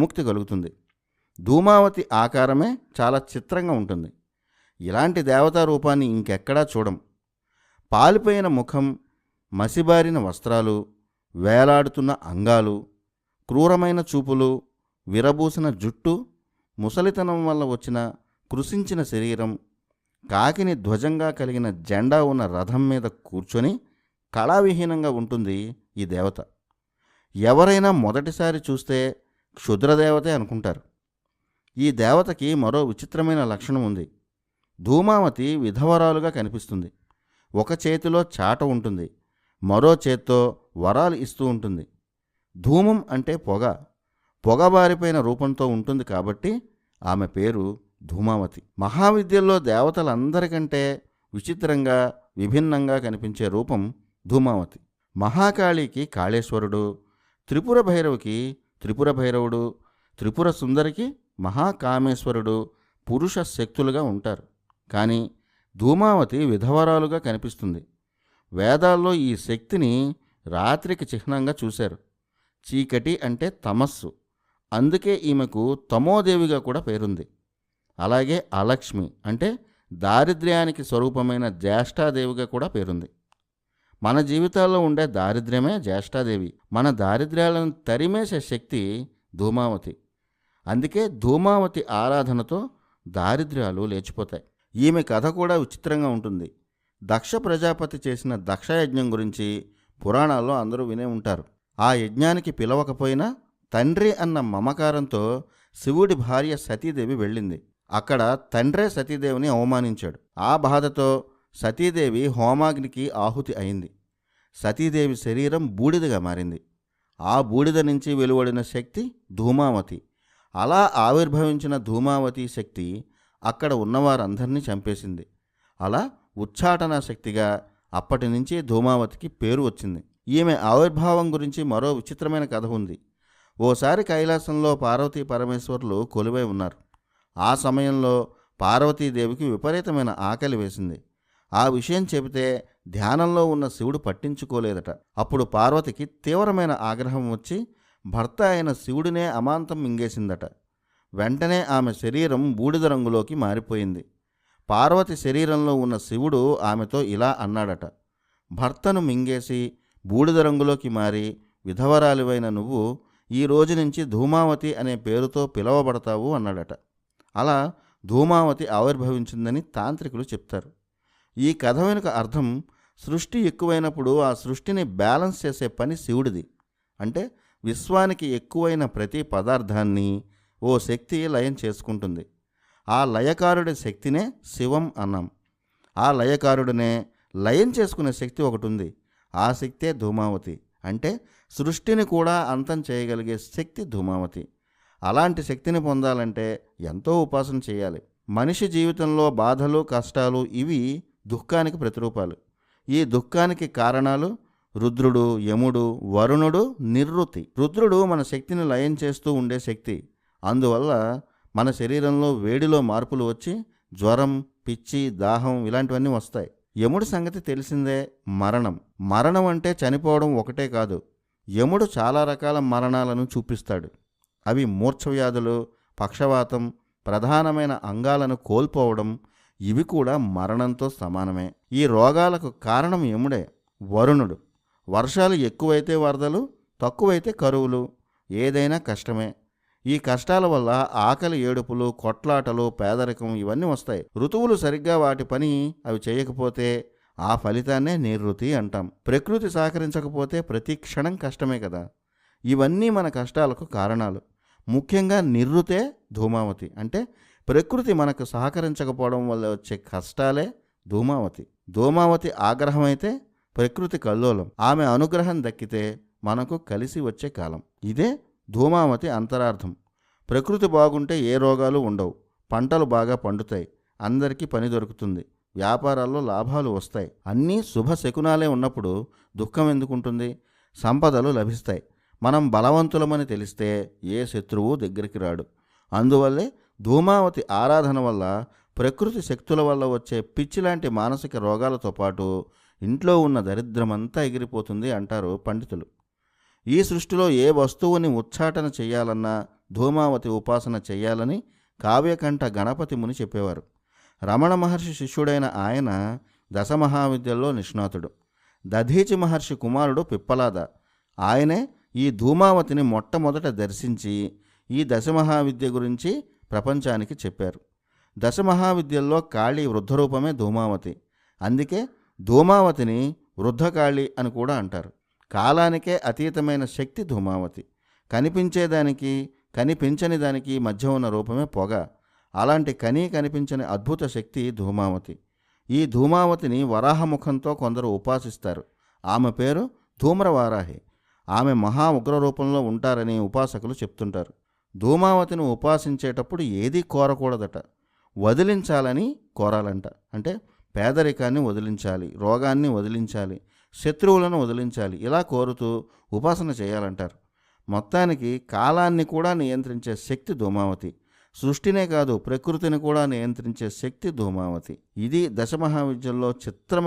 విముక్తి కలుగుతుంది. ధూమావతి ఆకారమే చాలా చిత్రంగా ఉంటుంది. ఇలాంటి దేవతా రూపాన్ని ఇంకెక్కడా చూడం. పాలిపోయిన ముఖం మసిబారిన వస్త్రాలు వేలాడుతున్న అంగాలు క్రూరమైన చూపులు విరబూసిన జుట్టు ముసలితనం వల్ల వచ్చిన కృషించిన శరీరం కాకిని ధ్వజంగా కలిగిన జెండా ఉన్న రథం మీద కూర్చొని కళావిహీనంగా ఉంటుంది ఈ దేవత. ఎవరైనా మొదటిసారి చూస్తే క్షుద్రదేవతే అనుకుంటారు. ఈ దేవతకి మరో విచిత్రమైన లక్షణం ఉంది. ధూమావతి విధవరాలుగా కనిపిస్తుంది. ఒక చేతిలో చాట ఉంటుంది. మరో చేత్తో వరాలు ఇస్తూ ఉంటుంది. ధూమం అంటే పొగ. పొగబారిపోయిన రూపంతో ఉంటుంది కాబట్టి ఆమె పేరు ధూమావతి. మహావిద్యల్లో దేవతలందరికంటే విచిత్రంగా విభిన్నంగా కనిపించే రూపం ధూమావతి. మహాకాళికి కాళేశ్వరుడు త్రిపుర భైరవికి త్రిపుర భైరవుడు త్రిపుర సుందరికి మహాకామేశ్వరుడు పురుష శక్తులుగా ఉంటారు. కానీ ధూమావతి విధవరాలుగా కనిపిస్తుంది. వేదాల్లో ఈ శక్తిని రాత్రికి చిహ్నంగా చూశారు. చీకటి అంటే తమస్సు. అందుకే ఈమెకు తమోదేవిగా కూడా పేరుంది. అలాగే అలక్ష్మి అంటే దారిద్ర్యానికి స్వరూపమైన జ్యేష్ఠాదేవిగా కూడా పేరుంది. మన జీవితాల్లో ఉండే దారిద్ర్యమే జ్యేష్ఠాదేవి. మన దారిద్ర్యాలను తరిమేసే శక్తి ధూమావతి. అందుకే ధూమావతి ఆరాధనతో దారిద్ర్యాలు లేచిపోతాయి. ఈమె కథ కూడా విచిత్రంగా ఉంటుంది. దక్ష ప్రజాపతి చేసిన దక్షయజ్ఞం గురించి పురాణాల్లో అందరూ వినే ఉంటారు. ఆ యజ్ఞానికి పిలవకపోయినా తండ్రి అన్న మమకారంతో శివుడి భార్య సతీదేవి వెళ్ళింది. అక్కడ తండ్రే సతీదేవిని అవమానించాడు. ఆ బాధతో సతీదేవి హోమాగ్నికి ఆహుతి అయింది. సతీదేవి శరీరం బూడిదగా మారింది. ఆ బూడిద నుంచి వెలువడిన శక్తి ధూమావతి. అలా ఆవిర్భవించిన ధూమావతి శక్తి అక్కడ ఉన్నవారందరినీ చంపేసింది. అలా ఉచ్చాటన శక్తిగా అప్పటి నుంచి ధూమావతికి పేరు వచ్చింది. ఈమె ఆవిర్భావం గురించి మరో విచిత్రమైన కథ ఉంది. ఓసారి కైలాసంలో పార్వతీ పరమేశ్వరులు కొలువై ఉన్నారు. ఆ సమయంలో పార్వతీదేవికి విపరీతమైన ఆకలి వేసింది. ఆ విషయం చెబితే ధ్యానంలో ఉన్న శివుడు పట్టించుకోలేదట. అప్పుడు పార్వతికి తీవ్రమైన ఆగ్రహం వచ్చి భర్త అయిన శివుడినే అమాంతం మింగేసిందట. వెంటనే ఆమె శరీరం బూడిద రంగులోకి మారిపోయింది. పార్వతి శరీరంలో ఉన్న శివుడు ఆమెతో ఇలా అన్నాడట. భర్తను మింగేసి బూడిద రంగులోకి మారి విధవరాలివైన నువ్వు ఈ రోజు నుంచి ధూమావతి అనే పేరుతో పిలవబడతావు అన్నాడట. అలా ధూమావతి ఆవిర్భవించిందని తాంత్రికులు చెప్తారు. ఈ కథ వెనుక అర్థం సృష్టి ఎక్కువైనప్పుడు ఆ సృష్టిని బ్యాలెన్స్ చేసే పని శివుడిది. అంటే విశ్వానికి ఎక్కువైన ప్రతి పదార్థాన్ని ఓ శక్తి లయం చేసుకుంటుంది. ఆ లయకారుడి శక్తినే శివం అన్నాం. ఆ లయకారుడినే లయం చేసుకునే శక్తి ఒకటి ఉంది ఆ శక్తే ధూమావతి. అంటే సృష్టిని కూడా అంతం చేయగలిగే శక్తి ధూమావతి. అలాంటి శక్తిని పొందాలంటే ఎంతో ఉపాసన చేయాలి. మనిషి జీవితంలో బాధలు కష్టాలు ఇవి దుఃఖానికి ప్రతిరూపాలు. ఈ దుఃఖానికి కారణాలు రుద్రుడు యముడు వరుణుడు నిర్వృతి రుద్రుడు మన శక్తిని లయం చేస్తూ ఉండే శక్తి. అందువల్ల మన శరీరంలో వేడిలో మార్పులు వచ్చి జ్వరం పిచ్చి దాహం ఇలాంటివన్నీ వస్తాయి. యముడి సంగతి తెలిసిందే మరణం. మరణం అంటే చనిపోవడం ఒకటే కాదు. యముడు చాలా రకాల మరణాలను చూపిస్తాడు. అవి మూర్ఛవ్యాధులు పక్షవాతం ప్రధానమైన అంగాలను కోల్పోవడం ఇవి కూడా మరణంతో సమానమే. ఈ రోగాలకు కారణం ఎముడే వరుణుడు. వర్షాలు ఎక్కువైతే వరదలు తక్కువైతే కరువులు. ఏదైనా కష్టమే. ఈ కష్టాల వల్ల ఆకలి ఏడుపులు కొట్లాటలు పేదరికం ఇవన్నీ వస్తాయి. ఋతువులు సరిగ్గా వాటి పని అవి చేయకపోతే ఆ ఫలితాన్నే నిర్వృతి అంటాం. ప్రకృతి సహకరించకపోతే ప్రతి క్షణం కష్టమే కదా. ఇవన్నీ మన కష్టాలకు కారణాలు. ముఖ్యంగా నిర్వృతే ధూమావతి. అంటే ప్రకృతి మనకు సహకరించకపోవడం వల్ల వచ్చే కష్టాలే ధూమావతి. ధూమావతి ఆగ్రహం అయితే ప్రకృతి కల్లోలం. ఆమె అనుగ్రహం దక్కితే మనకు కలిసి వచ్చే కాలం. ఇదే ధూమావతి అంతరార్థం. ప్రకృతి బాగుంటే ఏ రోగాలు ఉండవు. పంటలు బాగా పండుతాయి. అందరికీ పని దొరుకుతుంది. వ్యాపారాల్లో లాభాలు వస్తాయి. అన్నీ శుభ శకునాలే ఉన్నప్పుడు దుఃఖం ఎందుకుంటుంది? సంపదలు లభిస్తాయి. మనం బలవంతులమని తెలిస్తే ఏ శత్రువు దగ్గరికి రాడు. అందువల్లే ధూమావతి ఆరాధన వల్ల ప్రకృతి శక్తుల వల్ల వచ్చే పిచ్చి లాంటి మానసిక రోగాలతో పాటు ఇంట్లో ఉన్న దరిద్రమంతా ఎగిరిపోతుంది అంటారు పండితులు. ఈ సృష్టిలో ఏ వస్తువుని ఉచ్చాటన చేయాలన్నా ధూమావతి ఉపాసన చెయ్యాలని కావ్యకంఠ గణపతి ముని చెప్పేవారు. రమణ మహర్షి శిష్యుడైన ఆయన దశమహావిద్యల్లో నిష్ణాతుడు. దధీచి మహర్షి కుమారుడు పిప్పలాద. ఆయనే ఈ ధూమావతిని మొట్టమొదట దర్శించి ఈ దశమహావిద్య గురించి ప్రపంచానికి చెప్పారు. దశమహావిద్యల్లో కాళీ వృద్ధరూపమే ధూమావతి. అందుకే ధూమావతిని వృద్ధకాళి అని కూడా అంటారు. కాలానికే అతీతమైన శక్తి ధూమావతి. కనిపించేదానికి కనిపించని దానికి మధ్య ఉన్న రూపమే పొగ. అలాంటి కనీ కనిపించని అద్భుత శక్తి ధూమావతి. ఈ ధూమావతిని వరాహముఖంతో కొందరు ఉపాసిస్తారు. ఆమె పేరు ధూమ్రవారాహి. ఆమె మహా ఉగ్ర రూపంలో ఉంటారని ఉపాసకులు చెప్తుంటారు. ధూమావతిని ఉపాసించేటప్పుడు ఏదీ కోరకూడదట. వదిలించాలని కోరాలంట. అంటే పేదరికాన్ని వదిలించాలి రోగాన్ని వదిలించాలి శత్రువులను వదిలించాలి ఇలా కోరుతూ ఉపాసన చేయాలంటారు. మొత్తానికి కాలాన్ని కూడా నియంత్రించే శక్తి ధూమావతి. సృష్టినే కాదు ప్రకృతిని కూడా నియంత్రించే శక్తి ధూమావతి. ఇది దశమహావిద్యల్లో చిత్రమైన